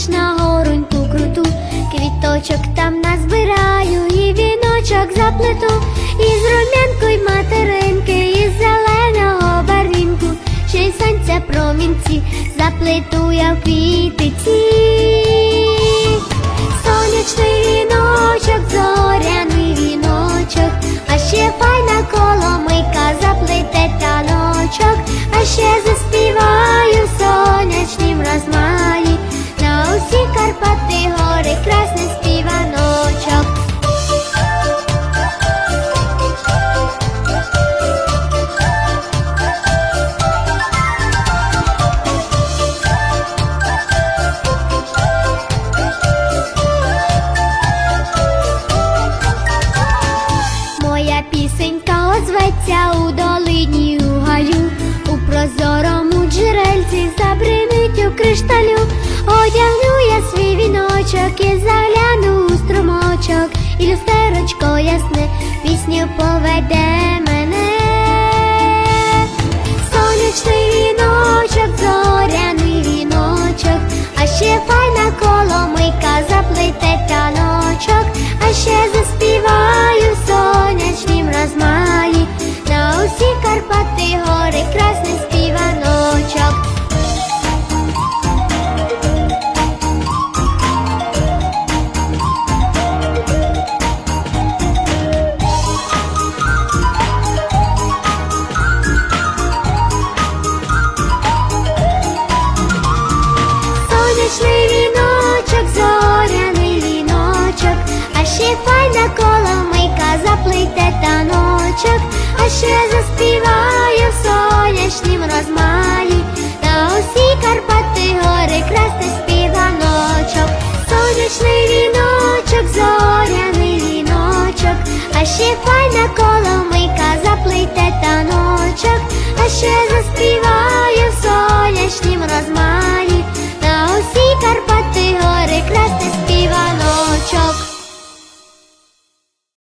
Підплаєм на гороньку круту, квіточок там назбираю, і віночок заплету, із рум'янку й материнки, із зеленого барвінку, ще й сонця промінці, заплету я в квітиці. Пісенька озветься у долині у гаю, у прозорому джерельці забринить у кришталю, одягну я свій віночок і загляну у струмочок, і люстерочко ясне пісню поведе мене. Сонячний віночок, зоряний віночок, а ще файна коломийка заплете таночок, а ще заспіваю в сонячнім розмаї, на усі Карпати гори красний співаночок, сонячний віночок, зоряний віночок, а ще файна коломийка заплете таночок, а ще заспіваю